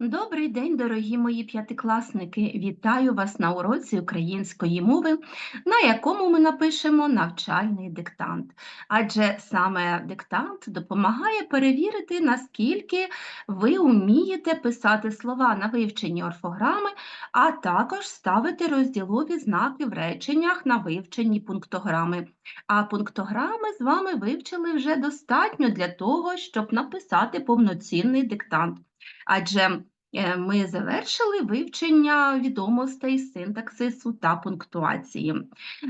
Добрий день, дорогі мої п'ятикласники! Вітаю вас на уроці української мови, на якому ми напишемо навчальний диктант. Адже саме диктант допомагає перевірити, наскільки ви вмієте писати слова на вивченні орфограми, а також ставити розділові знаки в реченнях на вивченні пунктограми. А пунктограми з вами вивчили вже достатньо для того, щоб написати повноцінний диктант. Адже е, ми завершили вивчення відомостей синтаксису та пунктуації.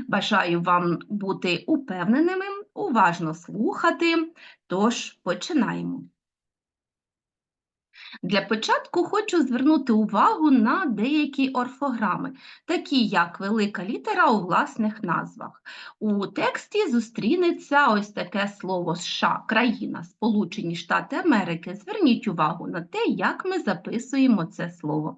Бажаю вам бути упевненими, уважно слухати, тож починаємо. Для початку хочу звернути увагу на деякі орфограми, такі як велика літера у власних назвах. У тексті зустрінеться ось таке слово США, країна, Сполучені Штати Америки. Зверніть увагу на те, як ми записуємо це слово.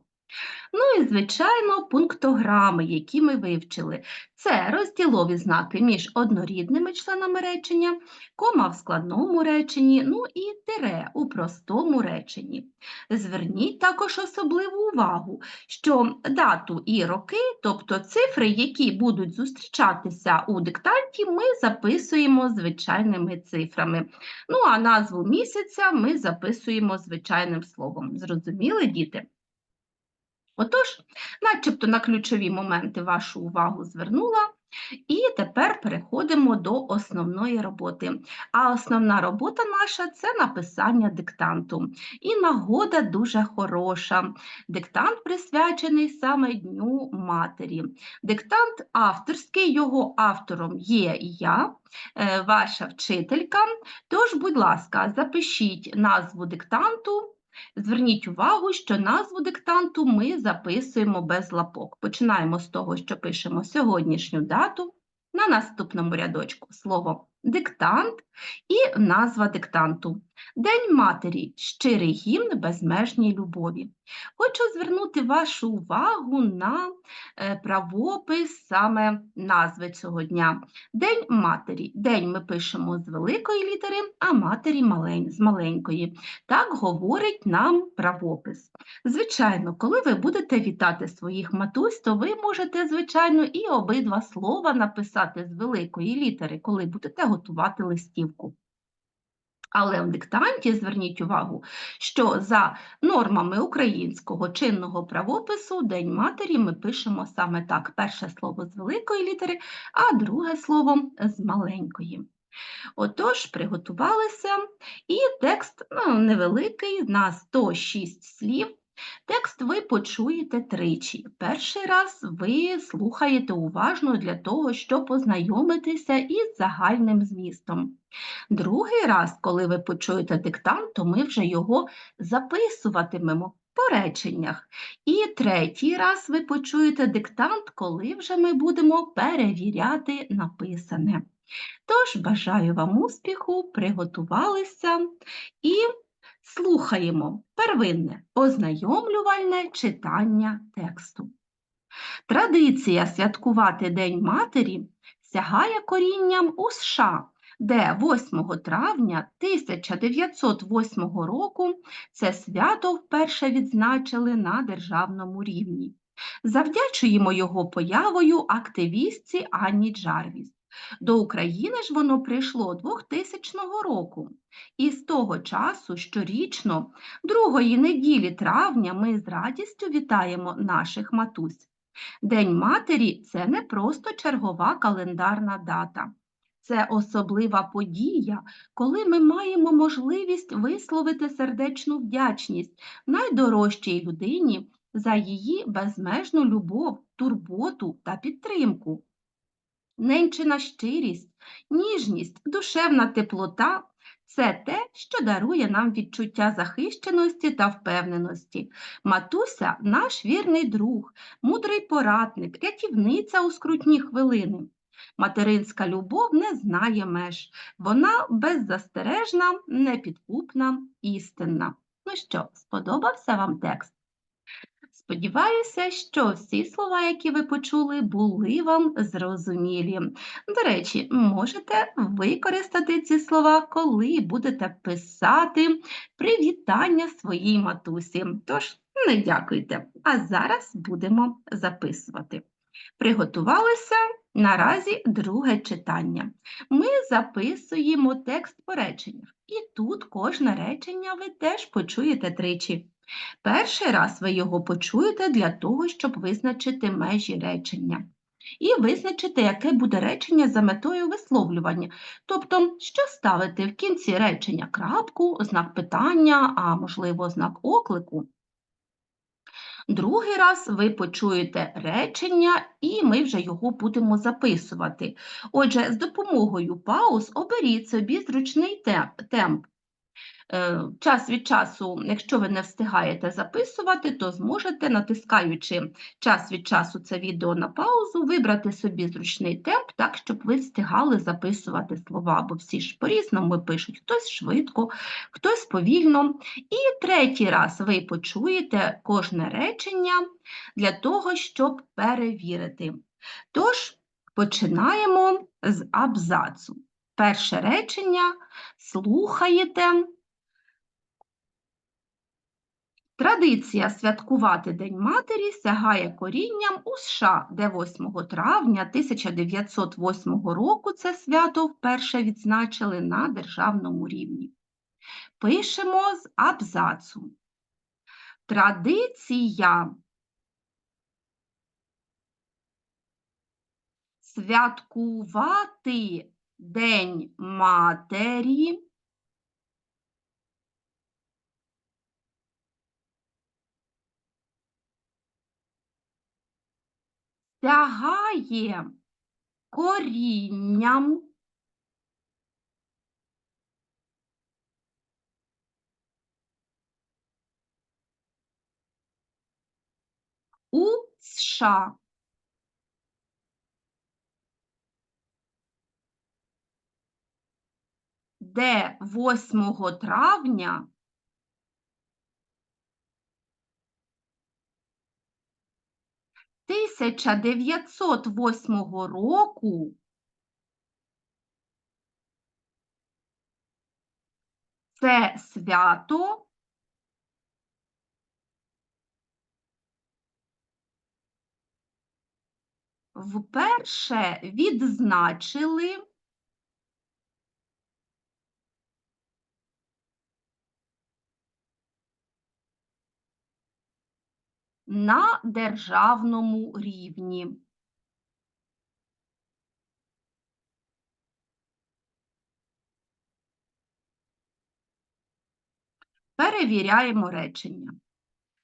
Ну і, звичайно, пунктограми, які ми вивчили. Це розділові знаки між однорідними членами речення, кома в складному реченні, ну і тире у простому реченні. Зверніть також особливу увагу, що дату і роки, тобто цифри, які будуть зустрічатися у диктанті, ми записуємо звичайними цифрами. Ну а назву місяця ми записуємо звичайним словом. Зрозуміли, діти? Отож, начебто на ключові моменти вашу увагу звернула, і тепер переходимо до основної роботи. А основна робота наша це написання диктанту. І нагода дуже хороша. Диктант присвячений саме Дню Матері. Диктант авторський, його автором є я, е, ваша вчителька. Тож, будь ласка, запишіть назву диктанту. Зверніть увагу, що назву диктанту ми записуємо без лапок. Починаємо з того, що пишемо сьогоднішню дату, на наступному рядочку слово диктант і назва диктанту. День матері щирий гімн безмежній любові. Хочу звернути вашу увагу на е, правопис саме назви цього дня. День матері. День ми пишемо з великої літери, а матері малень, з маленької. Так говорить нам правопис. Звичайно, коли ви будете вітати своїх матусь, то ви можете, звичайно, і обидва слова написати з великої літери, коли будете готувати листівку. Але в диктанті зверніть увагу, що за нормами українського чинного правопису День матері ми пишемо саме так: перше слово з великої літери, а друге слово з маленької. Отож, приготувалися, і текст ну, невеликий, на 106 слів. Текст ви почуєте тричі. Перший раз ви слухаєте уважно для того, щоб познайомитися із загальним змістом. Другий раз, коли ви почуєте диктант, то ми вже його записуватимемо по реченнях. І третій раз ви почуєте диктант, коли вже ми будемо перевіряти написане. Тож, бажаю вам успіху, приготувалися і слухаємо первинне ознайомлювальне читання тексту. Традиція святкувати День Матері сягає корінням у США, де 8 травня 1908 року це свято вперше відзначили на державному рівні. Завдячуємо його появою активістці Анні Джарвіс. До України ж воно прийшло 2000 року. І з того часу щорічно, другої неділі травня, ми з радістю вітаємо наших матусь. День матері це не просто чергова календарна дата. Це особлива подія, коли ми маємо можливість висловити сердечну вдячність найдорожчій людині за її безмежну любов, турботу та підтримку. Ненчина щирість, ніжність, душевна теплота це те, що дарує нам відчуття захищеності та впевненості. Матуся наш вірний друг, мудрий порадник, рятівниця у скрутні хвилини. Материнська любов не знає меж, вона беззастережна, непідкупна, істинна. Ну що, сподобався вам текст? Сподіваюся, що всі слова, які ви почули, були вам зрозумілі. До речі, можете використати ці слова, коли будете писати привітання своїй матусі. Тож, не дякуйте. А зараз будемо записувати. Приготувалися наразі друге читання. Ми записуємо текст по реченнях, і тут кожне речення ви теж почуєте тричі. Перший раз ви його почуєте для того, щоб визначити межі речення. І визначити, яке буде речення за метою висловлювання. Тобто, що ставити в кінці речення крапку, знак питання, а можливо, знак оклику. Другий раз ви почуєте речення, і ми вже його будемо записувати. Отже, з допомогою пауз оберіть собі зручний темп. Е, час від часу, якщо ви не встигаєте записувати, то зможете, натискаючи час від часу це відео на паузу, вибрати собі зручний темп, так, щоб ви встигали записувати слова, бо всі ж по-різному пишуть, хтось швидко, хтось повільно. І третій раз ви почуєте кожне речення для того, щоб перевірити. Тож, починаємо з абзацу. Перше речення слухаєте. Традиція святкувати День Матері сягає корінням у США, де 8 травня 1908 року це свято вперше відзначили на державному рівні. Пишемо з абзацу. Традиція святкувати День Матері сягає корінням у США. Де 8 травня 1908 року це свято вперше відзначили на державному рівні. Перевіряємо речення.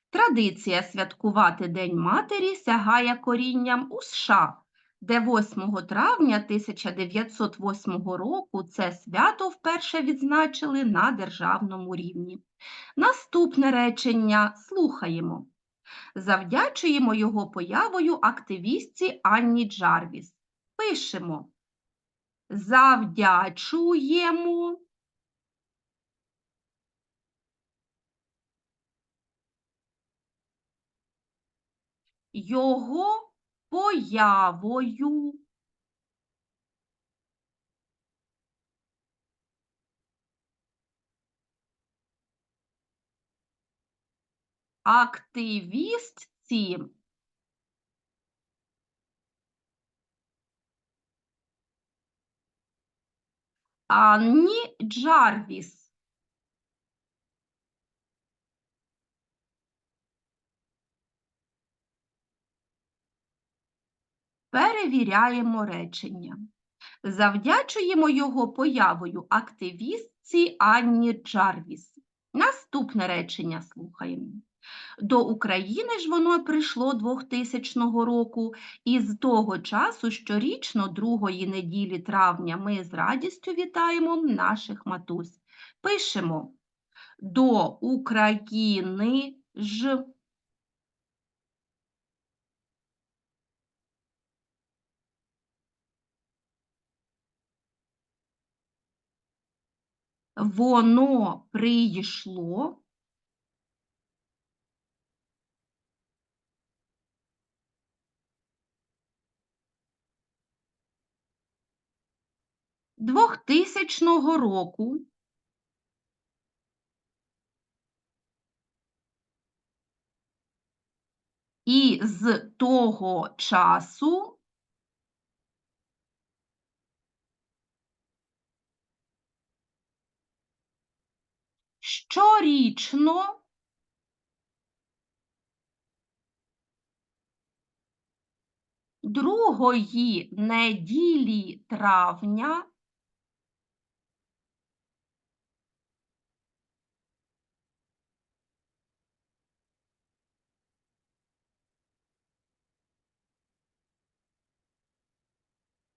Традиція святкувати День Матері сягає корінням у США, де 8 травня 1908 року це свято вперше відзначили на державному рівні. Наступне речення слухаємо. Завдячуємо його появою активістці Анні Джарвіс. Пишемо. Завдячуємо. Його появою. Активістці Анні Джарвіс. Перевіряємо речення. Завдячуємо його появою активістці Анні Джарвіс. Наступне речення слухаємо. До України ж воно прийшло 2000 року, і з того часу щорічно, другої неділі травня, ми з радістю вітаємо наших матусь. Пишемо до України ж. Воно прийшло 2000 року. І з того часу щорічно другої неділі травня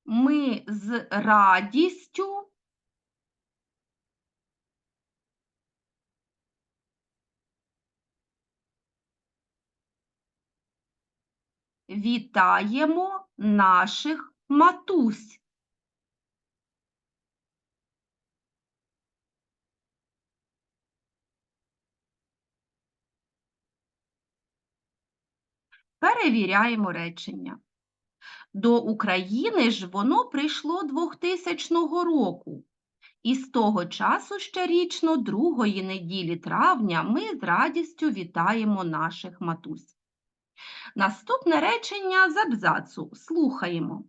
ми з радістю вітаємо наших матусь. Перевіряємо речення. До України ж воно прийшло 2000 року. І з того часу щорічно, другої неділі травня, ми з радістю вітаємо наших матусь. Наступне речення з абзацу. Слухаємо.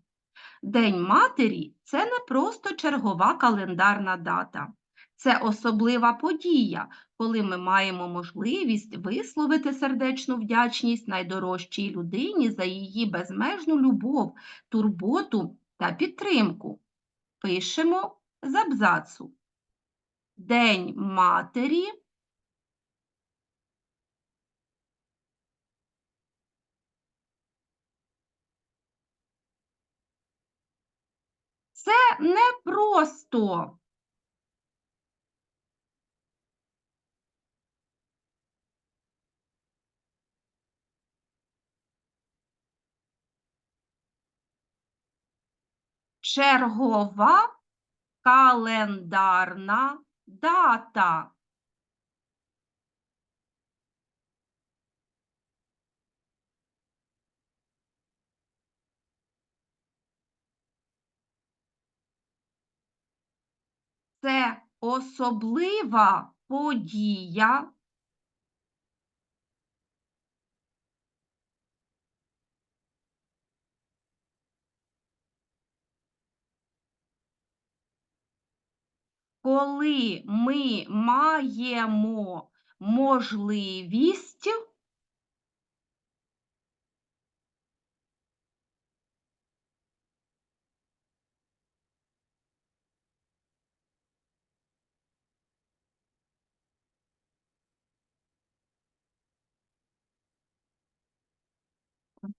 День матері це не просто чергова календарна дата. Це особлива подія, коли ми маємо можливість висловити сердечну вдячність найдорожчій людині за її безмежну любов, турботу та підтримку. Пишемо з абзацу. День матері. Це не просто чергова календарна дата. Це особлива подія. Коли ми маємо можливість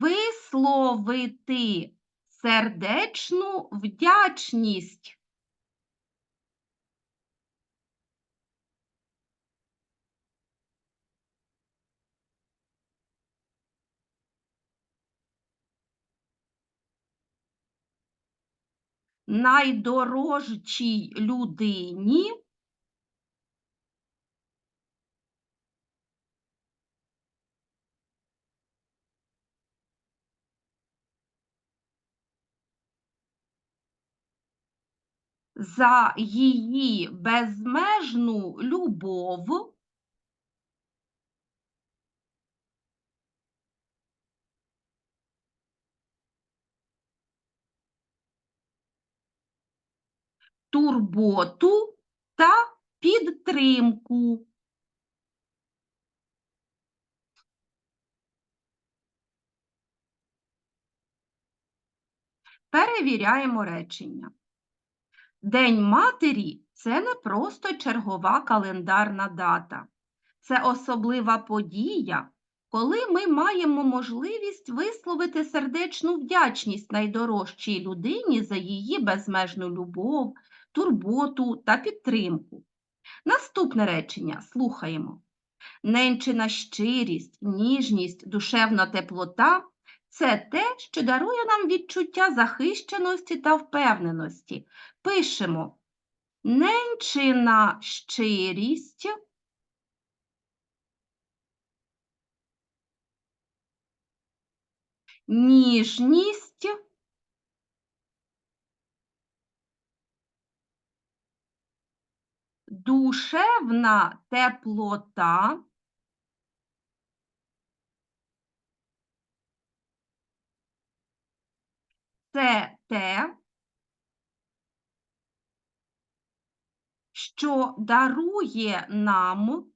висловити сердечну вдячність. Найдорожчій людині за її безмежну любов, турботу та підтримку. Перевіряємо речення. День матері це не просто чергова календарна дата. Це особлива подія, коли ми маємо можливість висловити сердечну вдячність найдорожчій людині за її безмежну любов, турботу та підтримку. Наступне речення слухаємо. Ненчина щирість, ніжність, душевна теплота це те, що дарує нам відчуття захищеності та впевненості. Пишемо ненчина щирість. Ніжність Душевна теплота. Це те, що дарує нам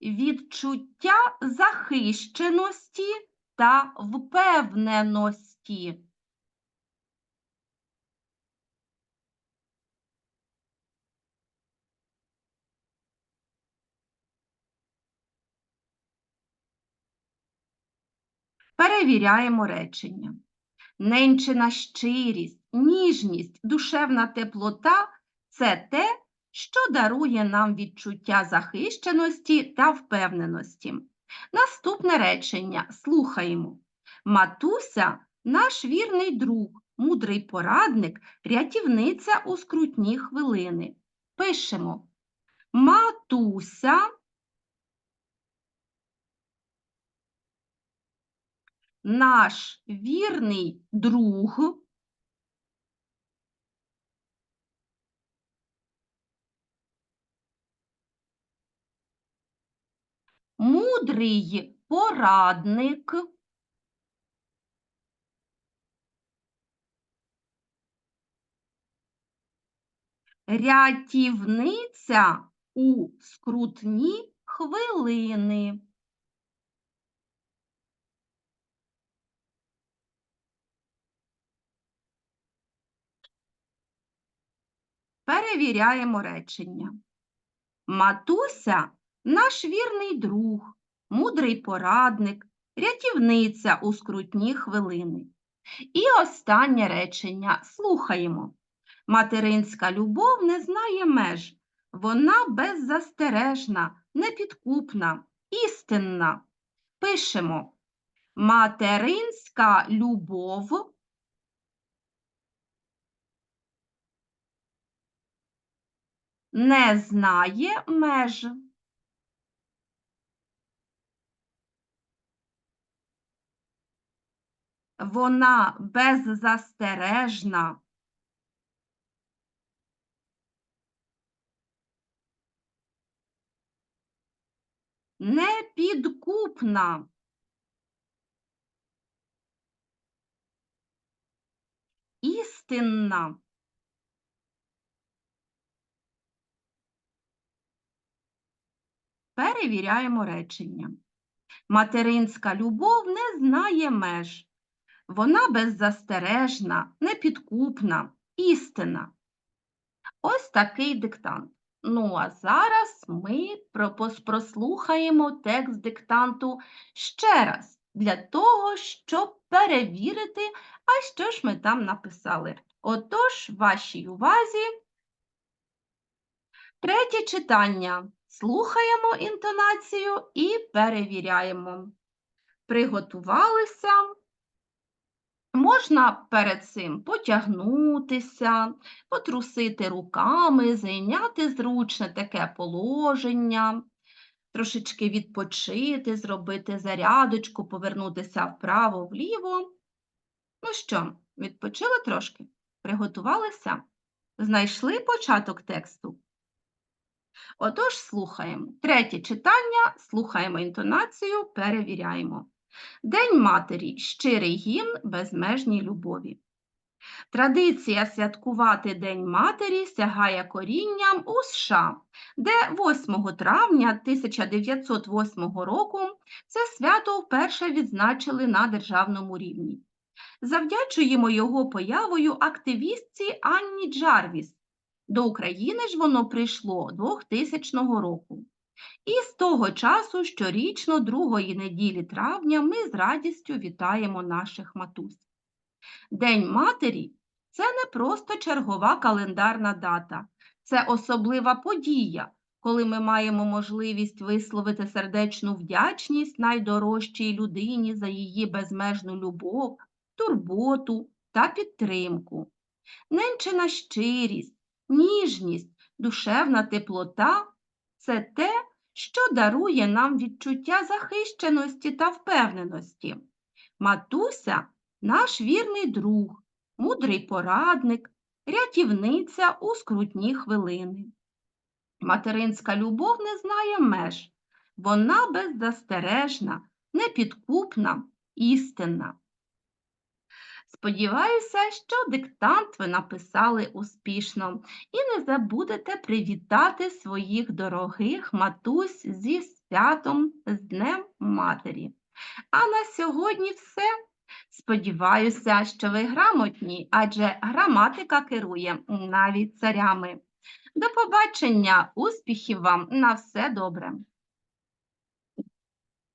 відчуття захищеності та впевненості. Перевіряємо речення. Ненчина щирість, ніжність, душевна теплота це те, що дарує нам відчуття захищеності та впевненості. Наступне речення слухаємо. Матуся наш вірний друг, мудрий порадник, рятівниця у скрутні хвилини. Пишемо. Матуся наш вірний друг. Мудрий порадник. Рятівниця у скрутні хвилини. Перевіряємо речення. Матуся наш вірний друг, мудрий порадник, рятівниця у скрутні хвилини. І останнє речення слухаємо. Материнська любов не знає меж, вона беззастережна, непідкупна, істинна. Пишемо. Материнська любов не знає меж. Вона беззастережна. Непідкупна. Істинна. Перевіряємо речення. Материнська любов не знає меж. Вона беззастережна, непідкупна, істина. Ось такий диктант. Ну, а зараз ми прослухаємо текст диктанту ще раз, для того, щоб перевірити, а що ж ми там написали. Отож, вашій увазі. Третє читання. Слухаємо інтонацію і перевіряємо. Приготувалися. Можна перед цим потягнутися, потрусити руками, зайняти зручне таке положення, трошечки відпочити, зробити зарядочку, повернутися вправо-вліво. Ну що, відпочили трошки? Приготувалися? Знайшли початок тексту? Отож, слухаємо. Третє читання, слухаємо інтонацію, перевіряємо. День матері щирий гімн безмежній любові. Традиція святкувати День матері сягає корінням у США, де 8 травня 1908 року це свято вперше відзначили на державному рівні. Завдячуємо його появою активістці Анні Джарвіс, до України ж воно прийшло 2000 року. І з того часу щорічно, другої неділі травня, ми з радістю вітаємо наших матусь. День матері це не просто чергова календарна дата, це особлива подія, коли ми маємо можливість висловити сердечну вдячність найдорожчій людині за її безмежну любов, турботу та підтримку. Ненчина щирість, ніжність, душевна теплота це те, що дарує нам відчуття захищеності та впевненості. Матуся наш вірний друг, мудрий порадник, рятівниця у скрутні хвилини. Материнська любов не знає меж, вона беззастережна, непідкупна, істинна. Сподіваюся, що диктант ви написали успішно і не забудете привітати своїх дорогих матусь зі святом з Днем Матері. А на сьогодні все. Сподіваюся, що ви грамотні, адже граматика керує навіть царями. До побачення, успіхів вам на все добре!